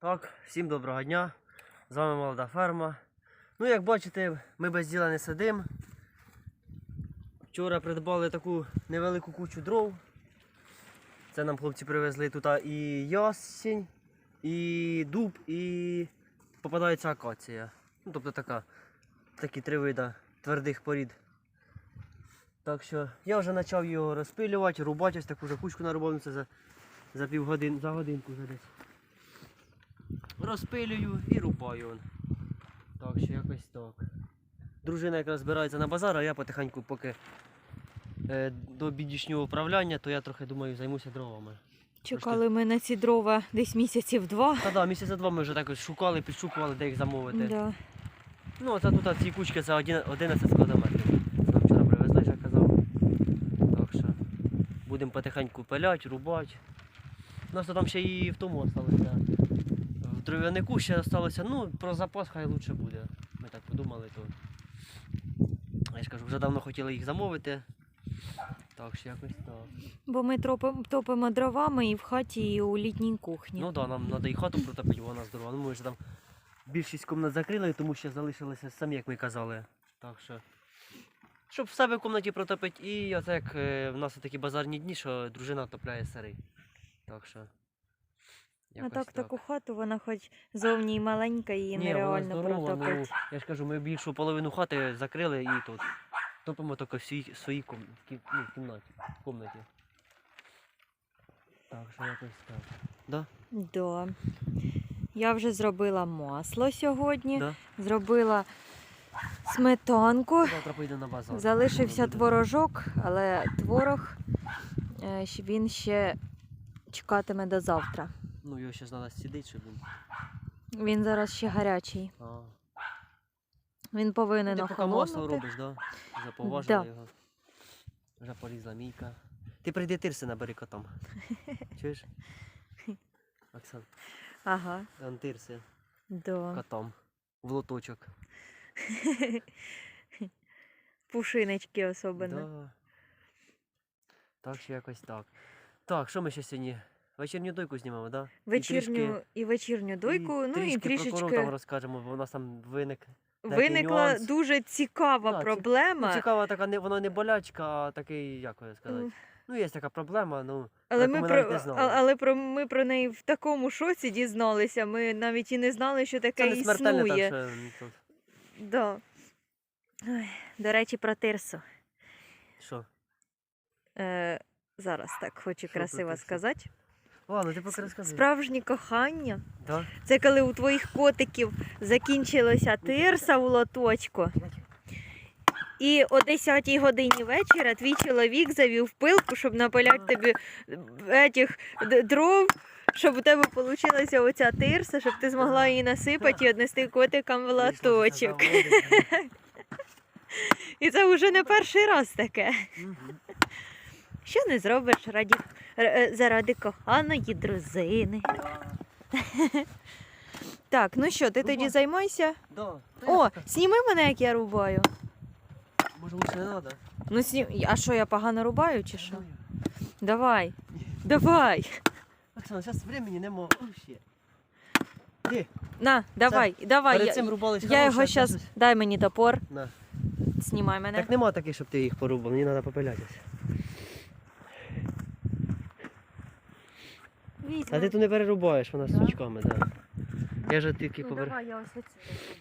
Так, всім доброго дня. З вами молода ферма. Ну, як бачите, ми без діла не сидимо. Вчора придбали таку невелику кучу дров. Це нам хлопці привезли тут і ясінь, і дуб, і попадається акація. Ну, тобто така, такі три вида твердих порід. Так що я вже почав його розпилювати, рубати ось таку вже кучку нарубав, це за, за півгодин, за годинку вже десь розпилюю і рубаю. Так що якось так. Дружина якраз збирається на базар, а я потихеньку, поки е, до бідішнього управляння, то я трохи думаю займуся дровами. Чекали ми на ці дрова десь місяців два. Та да, місяця два ми вже так ось шукали, підшукували, де їх замовити. Да. Ну, це тут ці кучки це 11 складометрів. Це нам вчора привезли, як я казав. Так що будемо потихеньку пиляти, рубати. У нас то там ще і в тому залишилося. В дров'янику ще залишилося, ну, про запас хай лучше буде. Ми так подумали, то. Я ж кажу, вже давно хотіли їх замовити. Так що якось так. Бо ми тропим, топимо дровами і в хаті, і у літній кухні. Ну так, да, нам треба і хату протопити, бо вона здорова. Ну ми вже там більшість кімнат закрили, тому що залишилися самі, як ми казали. Так що. Щоб в себе в кімнаті протопити. І оце як е, в нас такі базарні дні, що дружина топляє сири. Так що. А якось так, таку хату, вона хоч зовні і маленька, її Ні, вона нереально здорова, ну, протопити. я ж кажу, ми більшу половину хати закрили і тут. Топимо тільки в свій, своїй ком, кі- ну, кімнаті. В кімнаті. Так що якось так. Да? Да. Я вже зробила масло сьогодні, Да? зробила сметанку. Завтра поїду на базар. Залишився Буде. творожок, але творог е, щ- він ще чекатиме до завтра. Ну, його ще треба сидіти, щоб він. Він зараз ще гарячий. А. Він повинен Ти поки масло охолонути. робиш, да? Вже поважила Да. його. Вже порізала мійка. Ти прийди тирси набери котом. Чуєш? Оксан, Ага, там тирси да. котом. В лоточок. Пушиночки особливо. Да. Так що якось так. Так, що ми ще сьогодні? Вечірню дойку знімемо? Да? І Вечірню трішки- і вечірню дойку, ну і трішки про там трішечки розкажемо, бо у нас там виник. виникла дуже цікава Да, ці- проблема. Ну, цікава така, не, воно не болячка, а такий, як сказати. М. Ну, є така проблема, ну. Але ми ми про не знали. але про ми про неї в такому шоці дізналися. Ми навіть і не знали, що таке Це не смертельне, так що. Да. Ой, До речі, про тирсу. Що? Е, зараз так хочу Що красиво сказати. Ладно, ти поки розкажи. Справжнє кохання Да? це коли у твоїх котиків закінчилася тирса у лоточку. І о 10 годині вечора твій чоловік завів пилку, щоб напиляти тобі етіх дров, щоб у тебе вийшла оця тирса, щоб ти змогла її насипати і віднести котикам в лоточок. І це вже не перший раз таке. Що не зробиш раді, заради коханої дружини? Так, ну що, ти тоді займайся? Да. О, сніми мене, як я рубаю. Може лучше не треба? Ну, сні... А що, я погано рубаю чи що? Давай. Давай. Оксана, зараз времени нема. Ти, На, давай, давай. перед Я, цим рубались я його зараз. Дай мені топор, На. знімай мене. Так нема таких, щоб ти їх порубав, мені треба попилятися. Візьми. А ти тут не перерубаєш, вона з Да? сучками, так. Да. Я ж тільки Ну, повер... давай, я ось оцю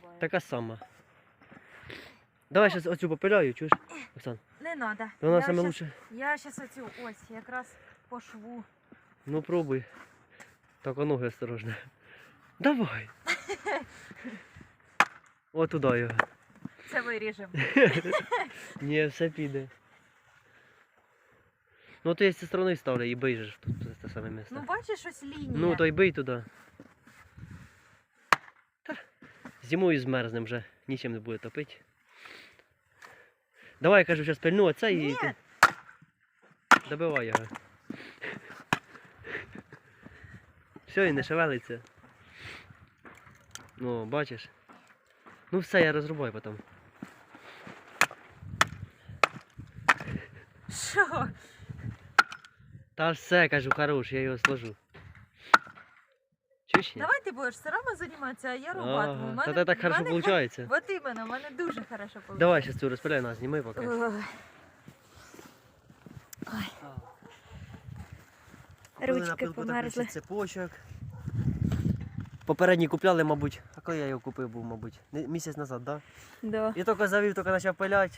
рубаю. Така сама. Давай зараз оцю попиляю, чуєш, Оксан? Не треба. Вона я, саме щас- лучше. я зараз оцю ось якраз по шву. Ну пробуй. Так, а ноги осторожно. Давай. О, туди його. Це виріжемо. Ні, все піде. Ну то я з цієї сторони ставлю і бий же ж тут саме місце. Ну, бачиш, ось лінія. Ну, то й бий туди. Та, зимою змерзнем вже, нічим не буде топити. Давай, я кажу, зараз пильну оце і Ні. ти добивай його. Все, і не шевелиться. Ну, бачиш. Ну все, я розрубаю потім. Що? Та все, кажу, хорош, я його сложу. Чуєш? Давай ти будеш сирами займатися, а я Ага, рубатиму. У Та мене- це так в хорошо мене виходить. От іменно, в мене дуже хорошо виходить. Давай зараз цю розпиляй нас, зніми поки. На Ручки померзли. цепочок. Попередній купляли, мабуть. А коли я його купив був, мабуть? Не- Місяць назад, так? Да. Да? І тільки завів, тільки почав пиляти.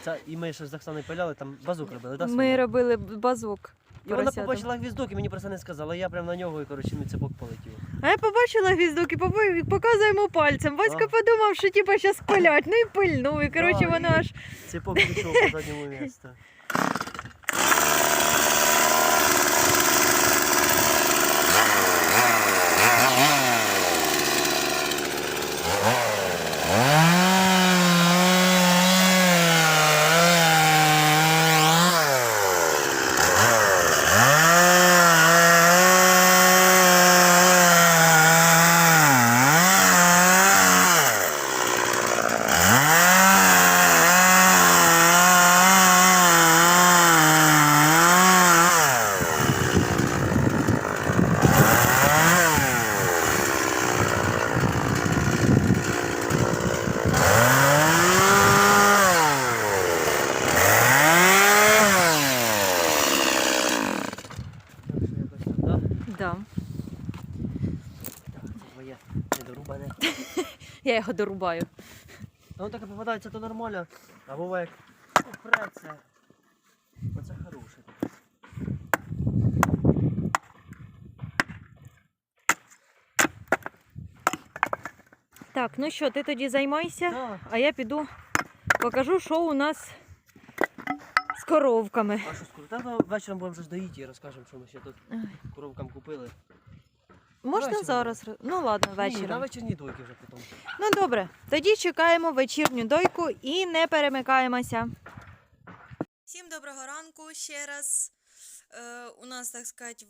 Це, і ми ще з Оксаною пиляли, там базук робили, так? Ми робили базок. І вона поросятам. побачила гвіздок і мені про це не сказала. Я прям на нього і коротше мій цепок полетів. А я побачила гвіздок і побо- показуємо пальцем. Батько А. подумав, що типа зараз пилять. Ну і пильнув. І коротше вона воно і- аж. Цепок пішов по задньому місту. Так що якось так, да? Да. Так, це твоє недорубане. Я його дорубаю. Ну таке попадається, то нормально. А буває як ну. Оце хороше. Так, ну що, ти тоді займайся, Да. а я піду покажу, що у нас з коровками. А що скоро? Та ну, вечором будемо вже ж доїти і розкажемо, що ми ще тут Ай. коровкам купили. Можна Вечором. зараз? Ну ладно, Ні, на вечірні дойки вже потім. Ну добре, тоді чекаємо вечірню дойку і не перемикаємося. Всім доброго ранку ще раз. Е, у нас, так сказати,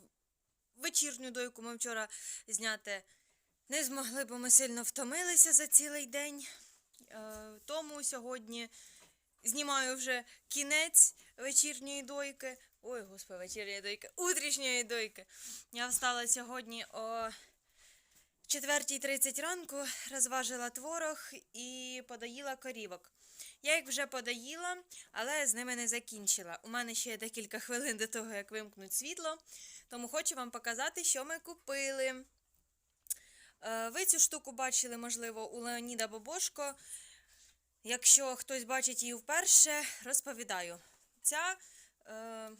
вечірню дойку ми вчора зняти не змогли, бо ми сильно втомилися за цілий день. Е, тому сьогодні знімаю вже кінець вечірньої дойки. Ой, господи, вечірньої дойки, утрішньої дойки. Я встала сьогодні о 4.30 ранку, розважила творог і подаїла корівок. Я їх вже подаїла, але з ними не закінчила. У мене ще є декілька хвилин до того, як вимкнуть світло, тому хочу вам показати, що ми купили. Е, Ви цю штуку бачили, можливо, у Леоніда Бобошко. Якщо хтось бачить її вперше, розповідаю. Ця е,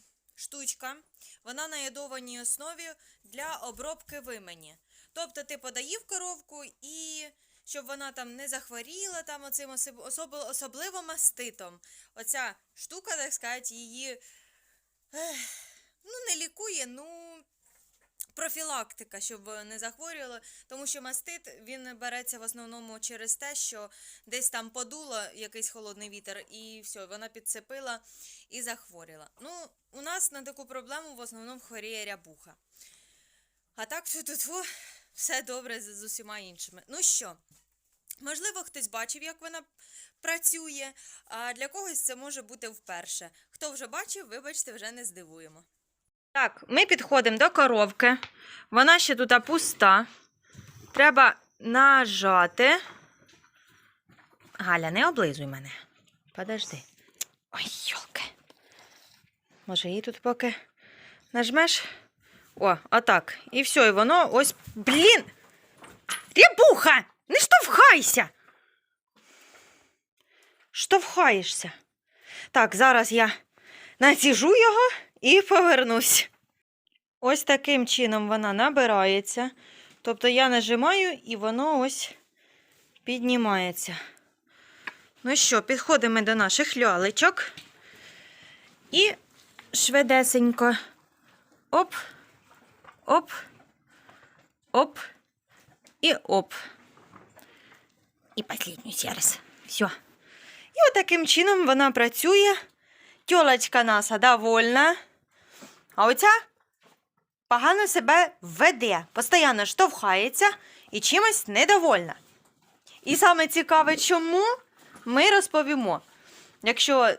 штучка, вона на ядованій основі для обробки вимені. Тобто ти подаїв коровку і щоб вона там не захворіла там оцим особ- особ- особливо маститом. Оця штука, так сказати, її ех, ну, не лікує, ну профілактика, щоб не захворювала, тому що мастит він береться в основному через те, що десь там подуло якийсь холодний вітер, і все, вона підцепила і захворіла. Ну, у нас на таку проблему в основному хворіє рябуха. А так тут все добре з усіма іншими. Ну що, можливо, хтось бачив, як вона працює, а для когось це може бути вперше. Хто вже бачив, вибачте, вже не здивуємо. Так, ми підходимо до коровки. Вона ще тут пуста. Треба нажати. Галя, не облизуй мене. Подожди. Ой, йолки. Може, її тут поки нажмеш. О, отак. І все, і воно ось. Блін! Рябуха! Не штовхайся! Штовхаєшся. Так, зараз я націжу його і повернусь. Ось таким чином вона набирається. Тобто я нажимаю і воно ось піднімається. Ну що, підходимо до наших лялечок. І швидесенько. Оп, оп, оп і оп. І останню ще раз. Все. І от чином вона працює. Тьолочка наша довольна. А оця погано себе веде, постійно штовхається і чимось недовольна. І саме цікаве, чому ми розповімо, якщо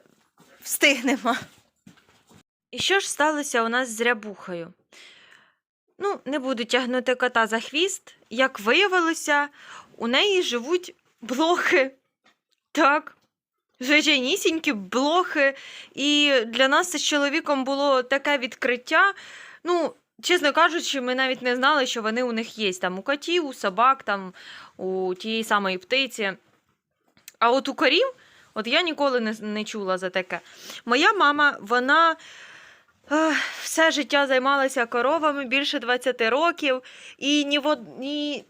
встигнемо. І що ж сталося у нас з рябухою? Ну, не буду тягнути кота за хвіст. Як виявилося, у неї живуть блохи. Так. Звичайнісінькі блохи. І для нас з чоловіком було таке відкриття. Ну, чесно кажучи, ми навіть не знали, що вони у них є. Там у котів, у собак, там, у тієї самої птиці. А от у корів, от я ніколи не, не чула за таке. Моя мама, вона все життя займалася коровами більше 20 років, і ні в, ні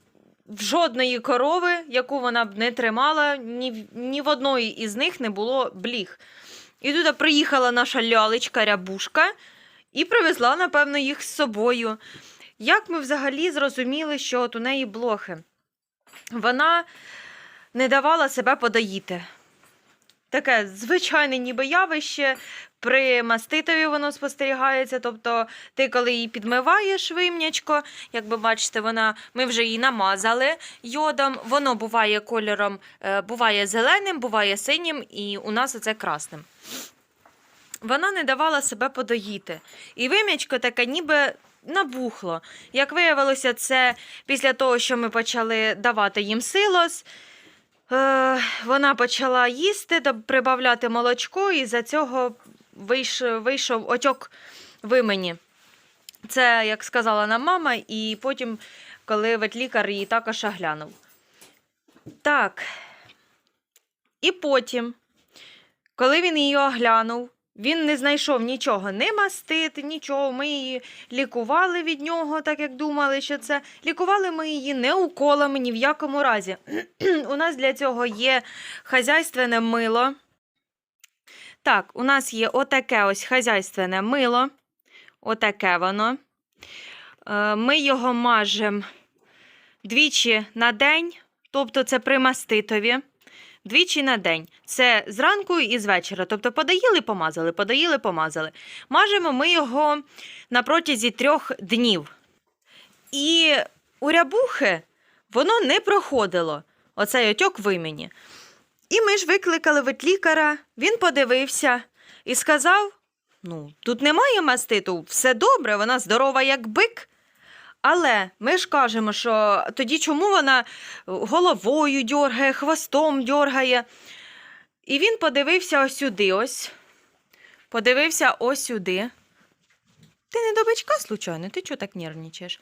жодної корови, яку вона б не тримала, ні, в- ні в одної із них не було бліг. І туди приїхала наша лялечка рябушка і привезла, напевно, їх з собою. Як ми взагалі зрозуміли, що от у неї блохи? Вона не давала себе подоїти. Таке звичайне ніби явище. При маститові воно спостерігається. Тобто, ти, коли її підмиваєш вимнячко, як ви бачите, вона, ми вже її намазали йодом. Воно буває кольором, е, буває зеленим, буває синім, і у нас оце красним. Вона не давала себе подоїти. І вим'ячко таке ніби набухло. Як виявилося, це після того, що ми почали давати їм силос. Е, вона почала їсти, прибавляти молочко, і за цього вийшов, вийшов отьок вимені. Це, як сказала нам мама, і потім, коли ветлікар її також оглянув. Так. І потім, коли він її оглянув, він не знайшов нічого, не мастит, нічого. Ми її лікували від нього, так як думали, що це. Лікували ми її не уколами ні в якому разі. у нас для цього є хазяйственне мило. Так, у нас є отаке ось хазяйственне мило. Отаке воно. Е, Ми його мажемо двічі на день, тобто це при маститові. Двічі на день. Це зранку і з вечора. Тобто подаїли, помазали, подаїли, помазали. Мажемо ми його на протязі трьох днів. І у рябухи воно не проходило, оцей отьок вимені. І ми ж викликали ветлікаря, він подивився і сказав: ну, тут немає маститу, все добре, вона здорова, як бик. Але ми ж кажемо, що тоді чому вона головою дьоргає, хвостом дьоргає. І він подивився ось сюди, ось. Подивився ось сюди. Ти не до бичка, случайно, ти чого так нервничаєш?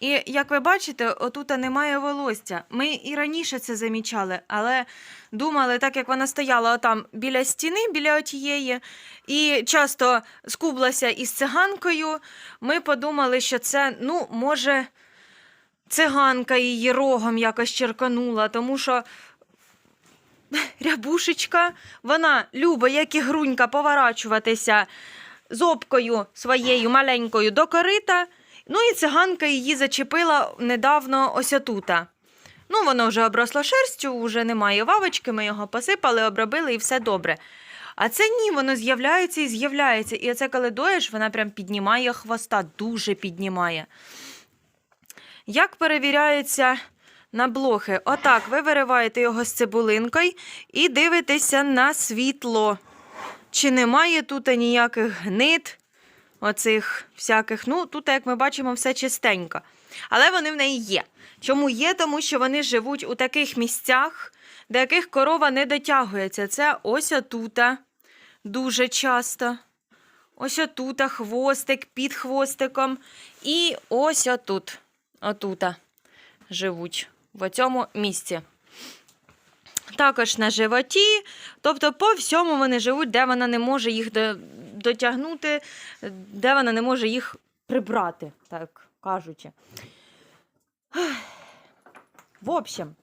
І як ви бачите, отут немає волосся. Ми і раніше це замічали, але думали, так як вона стояла там біля стіни, біля отієї, і часто скублася із циганкою, ми подумали, що це, ну, може, циганка її рогом якось черканула, тому що рябушечка, вона любить, як і грунька, поворачуватися зобкою своєю маленькою до корита. Ну і циганка її зачепила недавно ось отута. Ну, воно вже обросло шерстю, вже немає вавочки, ми його посипали, обробили і все добре. А це ні, воно з'являється і з'являється. І оце коли доїш, вона прям піднімає хвоста, дуже піднімає. Як перевіряється на блохи? Отак, ви вириваєте його з цибулинкою і дивитеся на світло. Чи немає тут ніяких гнид, оцих всяких. Ну, тут, як ми бачимо, все чистенько. Але вони в неї є. Чому є? Тому що вони живуть у таких місцях, до яких корова не дотягується. Це ось отута дуже часто. Ось отута хвостик під хвостиком. І ось отут. Отута живуть в цьому місці. Також на животі, тобто по всьому вони живуть, де вона не може їх дотягнути, де вона не може їх прибрати, так кажучи. В общем,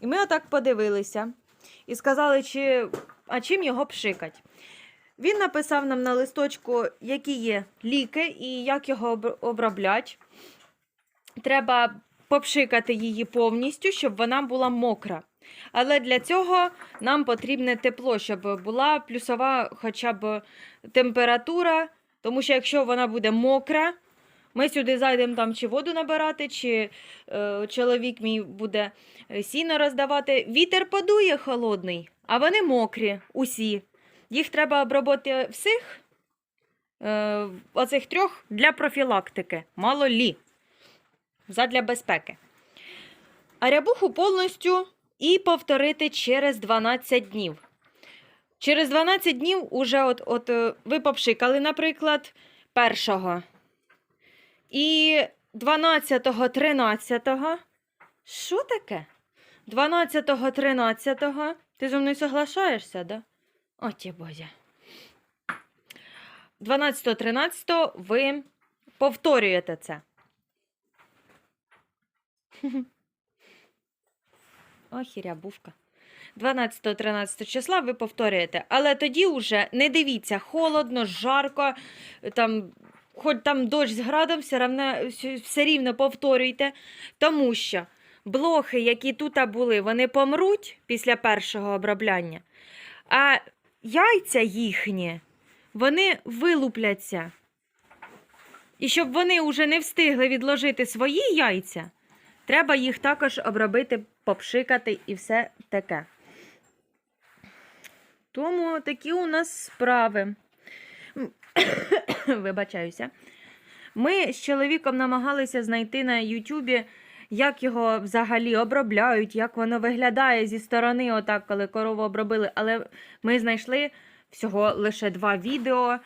і ми отак подивилися і сказали, чи, а чим його пшикать. Він написав нам на листочку, які є ліки і як його об- оброблять. Треба попшикати її повністю, щоб вона була мокра. Але для цього нам потрібне тепло, щоб була плюсова хоча б температура, тому що якщо вона буде мокра, ми сюди зайдемо там чи воду набирати, чи е, чоловік мій буде е, сіно роздавати. Вітер подує холодний, а вони мокрі, усі. Їх треба обробити всіх е, оцих трьох для профілактики. Мало лі. Задля безпеки. А рябуху повністю і повторити через 12 днів. Через 12 днів уже от, от е, ви попшикали, наприклад, першого. І 12-го, 13-го. Що таке? 12-го, 13-го. Ти зі мною соглашаєшся, да? О, ті бозя. 12-го, 13-го ви повторюєте це. Ох, і 12-13 числа ви повторюєте. Але тоді вже не дивіться, холодно, жарко, там, хоч там дощ з градом, все, равно, все, все рівно повторюйте. Тому що блохи, які тут були, вони помруть після першого обробляння, а яйця їхні, вони вилупляться. І щоб вони вже не встигли відложити свої яйця, треба їх також обробити, попшикати і все таке. Тому такі у нас справи. Вибачаюся. Ми з чоловіком намагалися знайти на Ютубі, як його взагалі обробляють, як воно виглядає зі сторони, отак, коли корову обробили. Але ми знайшли всього лише два відео,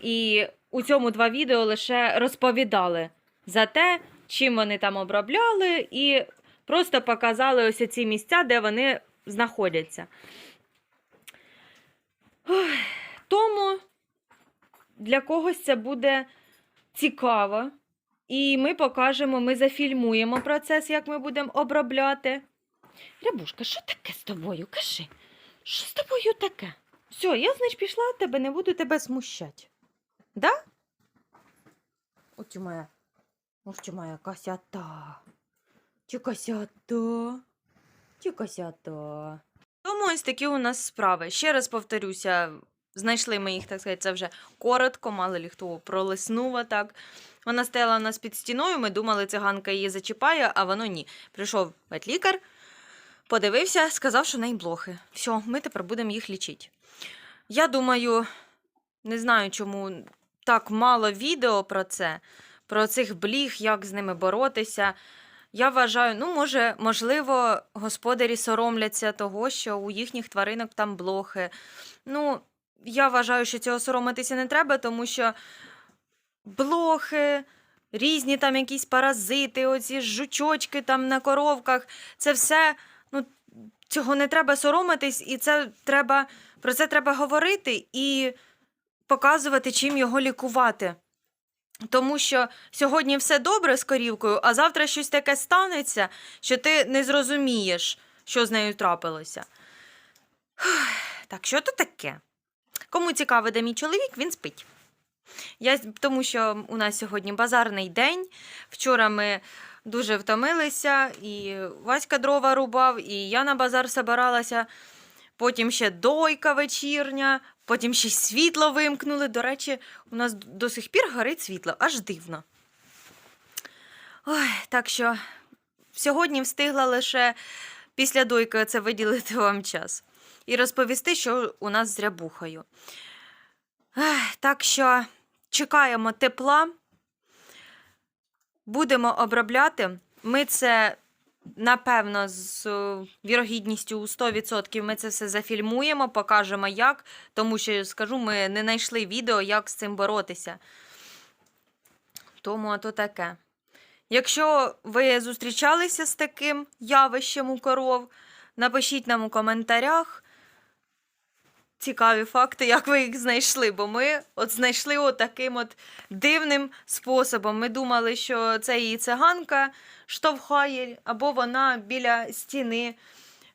і у цьому два відео лише розповідали за те, чим вони там обробляли, і просто показали ось ці місця, де вони знаходяться. Тому для когось це буде цікаво. І ми покажемо, ми зафільмуємо процес, як ми будемо обробляти. Рябушка, що таке з тобою? Кажи, що з тобою таке? Все, я, значить, пішла тебе, не буду тебе смущати. Да? Ось моя. Ось моя косята. Чи косята? Чи косята? Тому ось такі у нас справи. Ще раз повторюся, знайшли ми їх, так сказати, це вже коротко, мало лі хто пролиснув так. Вона стояла у нас під стіною, ми думали, циганка її зачіпає, а воно ні. Прийшов ветлікар, подивився, сказав, що в неї блохи. Все, ми тепер будемо їх лічити. Я думаю, не знаю, чому так мало відео про це, про цих бліг, як з ними боротися. Я вважаю, ну, може, можливо, господарі соромляться того, що у їхніх тваринок там блохи. Ну, я вважаю, що цього соромитися не треба, тому що блохи, різні там якісь паразити, оці жучочки там на коровках, це все, ну, цього не треба соромитись, і це треба, про це треба говорити і показувати, чим його лікувати. Тому що сьогодні все добре з корівкою, а завтра щось таке станеться, що ти не зрозумієш, що з нею трапилося. Так, що то таке? Кому цікаво, де мій чоловік, він спить. Я, тому що у нас сьогодні базарний день. Вчора ми дуже втомилися, і Васька дрова рубав, і я на базар собиралася. Потім ще дойка вечірня, потім ще й світло вимкнули. До речі, у нас до сих пір горить світло, аж дивно. Ой, так що сьогодні встигла лише після дойки це виділити вам час і розповісти, що у нас з рябухою. Так що чекаємо тепла, будемо обробляти. Ми це, напевно, з е, вірогідністю у 100% ми це все зафільмуємо, покажемо як, тому що, скажу, ми не знайшли відео, як з цим боротися. Тому то таке. Якщо ви зустрічалися з таким явищем у коров, напишіть нам у коментарях цікаві факти, як ви їх знайшли. Бо ми от знайшли от таким от дивним способом. Ми думали, що це її циганка штовхає, або вона біля стіни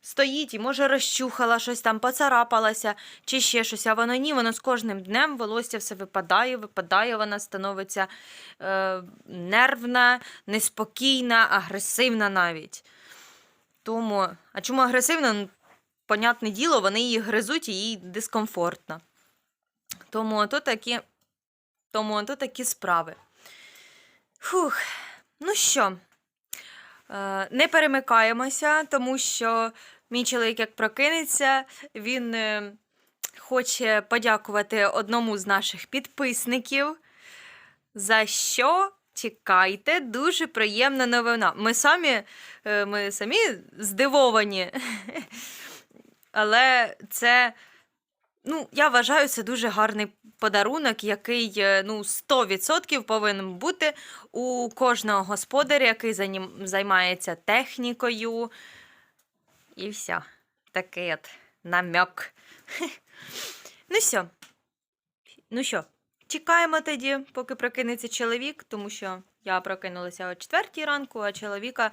стоїть і, може, розчухала щось там, поцарапалася чи ще щось. А воно ні, воно з кожним днем волосся все випадає, випадає, вона становиться е, нервна, неспокійна, агресивна навіть. Тому, а чому агресивна? Понятне діло, вони її гризуть і їй дискомфортно. Тому то такі, тому то такі справи. Фух, ну що, е, не перемикаємося, тому що мій чоловік, як прокинеться, він е, хоче подякувати одному з наших підписників. За що чекайте, дуже приємна новина. Ми самі, е, ми самі здивовані. Але це, ну, я вважаю, це дуже гарний подарунок, який е, ну, 100% повинен бути у кожного господаря, який займається технікою. І все. Такий от намек. Ну що, ну що, чекаємо тоді, поки прокинеться чоловік, тому що я прокинулася о 4 ранку, а чоловіка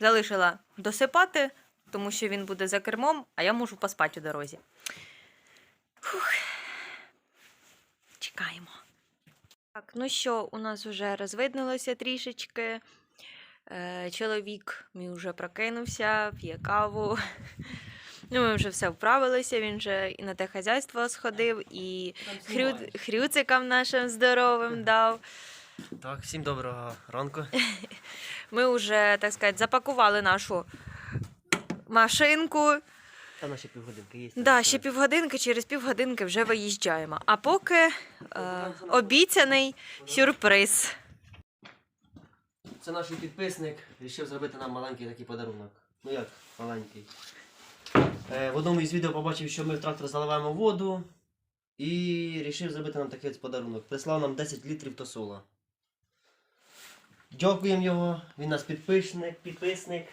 залишила досипати, тому що він буде за кермом, а я можу поспати у дорозі. Фух. Чекаємо. Так, ну що, у нас вже розвиднулося трішечки. Е, чоловік мій вже прокинувся, п'є каву. Ну, ми вже все вправилися, він вже і на те хазяйство сходив, і хрю... хрюцикам нашим здоровим дав. Так, всім доброго ранку. Ми вже, так сказати, запакували нашу машинку. Та наші півгодинки є. Да, ще півгодинки, через півгодинки вже виїжджаємо. А поки е, обіцяний сюрприз. Це наш підписник вирішив зробити нам маленький такий подарунок. Ну як маленький. Е, в одному із відео побачив, що ми в трактор заливаємо воду. І вирішив зробити нам такий подарунок. Прислав нам 10 літрів тосола. Дякуємо його, він нас підписник, підписник.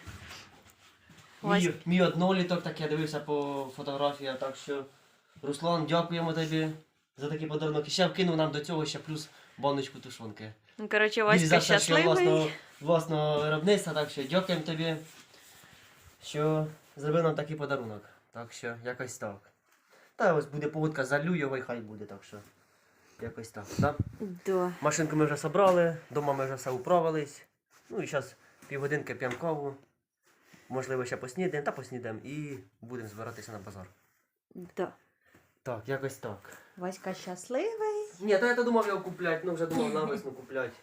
Мій, мій одноліток, так я дивився по фотографіях, так що Руслан, дякуємо тобі за такий подарунок. І ще вкинув нам до цього ще плюс баночку тушонки. Ну, Коротше, Васька щасливий. власного, власного виробництва, так що дякуємо тобі, що зробив нам такий подарунок. Так що якось так. Та ось буде поводка, залю його і хай буде, так що якось так. Да? Да. Машинку ми вже собрали, вдома ми вже все управились. Ну і зараз півгодинки п'ємо каву. Можливо, ще поснідаємо та поснідаємо і будемо збиратися на базар. Да. Так, якось так. Васька щасливий. Ні, то я то думав його купляти, ну вже думав на весну купляти.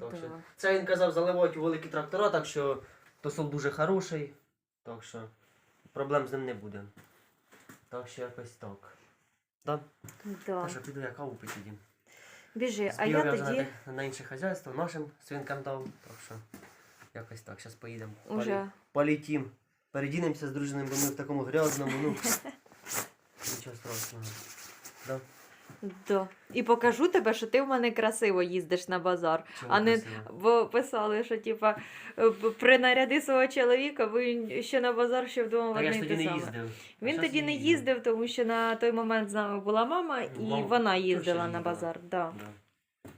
Так що. Це він казав заливати у великі трактора, так що тосол дуже хороший. Так що проблем з ним не буде. Так що якось так. Да? Да. Так що піду я каву пити. Біжи, а я я тоді на, на інше хазяйство, нашим свинкам дав. Так що якось так, зараз поїдемо. уже. Полетім. Передінемося з дружиною, бо ми в такому грязному, ну. Нічого страшного. Да? Да. І покажу тебе, що ти в мене красиво їздиш на базар. Чого А не красиво? бо писали, що типа принаряди свого чоловіка, він ще на базар, ще вдома в Так я ж тоді не їздив. А Він щас тоді не їздив, тому що на той момент з нами була мама, і Мама вона їздила на їздила. базар. Да. Да.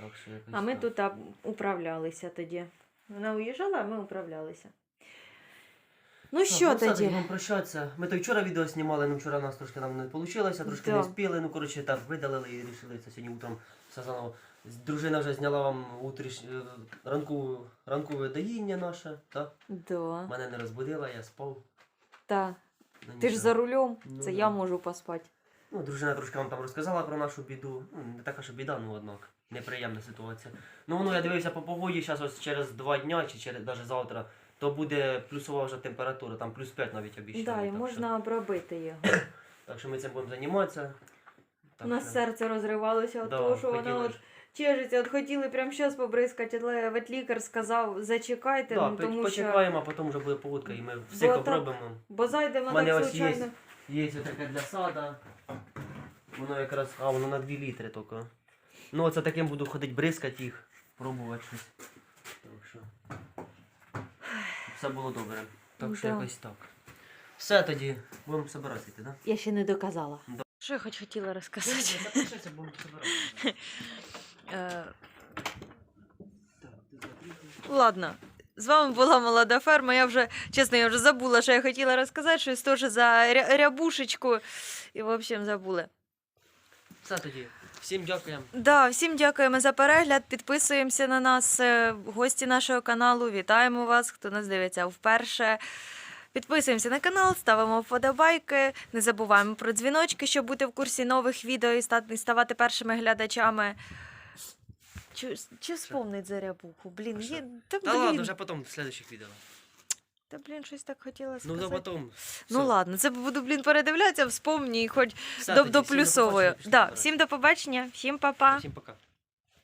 Так що якось А ми так. тут а, управлялися тоді. Вона уїжджала, а ми управлялися. Ну що все, тоді? Будемо прощатися. Ми то вчора відео знімали, ну вчора у нас трошки нам не вийшло, трошки Да. не спіли. Ну, коротше, так, видалили і вирішили це сьогодні утром все заново. Дружина вже зняла вам утріш... е, ранку... ранкове доїння наше, так? Да. Мене не розбудила, я спав. Та. Ну, Ти ж за рулем, Ну, це да. я можу поспати. Ну, дружина трошки вам там розказала про нашу біду. Ну, не така, що біда, ну однак. Неприємна ситуація. Ну, воно я дивився по погоді, зараз ось через два дня чи через навіть завтра, то буде плюсова вже температура, там плюс 5 навіть обіцяють. Да, і можна обробити його. Так що ми цим будемо займатися. Так У нас що- серце розривалося від Да, того, що вона хотіли от чешеться. От хотіли прямо зараз побризкати, але ветлікар сказав, зачекайте, Да, ну, тому що. почекаємо, а потім вже буде погодка і ми все обробимо. Бо зайдемо мене так ось є, є таке для сада. Воно якраз. А, воно на 2 літри тільки. Ну, оце таким буду ходити бризкати їх, пробувати щось. Так що. Все було добре. Так що Да. якось так. Все тоді, будемо збиратися, так? Да? Я ще не доказала. Да. Що я хоч хотіла розказати? Запишися, будемо збиратися. Е, Так, ти. Ладно. З вами була молода ферма. Я вже, чесно, я вже забула, що я хотіла розказати, щось теж за ря- рябушечку. І, в общем, забула. Все тоді. Всім дякуємо. Да, всім дякуємо за перегляд. Підписуємося на нас, е, гості нашого каналу. Вітаємо вас, хто нас дивиться вперше. Підписуємося на канал, ставимо вподобайки, не забуваємо про дзвіночки, щоб бути в курсі нових відео і стати- ставати першими глядачами. Чи, чи вспомнить зарябуху? Блін, А що? є... Та, Та ладно, вже потім в слідчих відео. Та блін, щось так хотіла Ну, сказати. потім. Ну Все. ладно, це буду, блін, передивлятися, вспомні і хоч Все, до, тоді, до всім плюсової. побачення, Да, всім до побачення, всім па-па. Всім пока.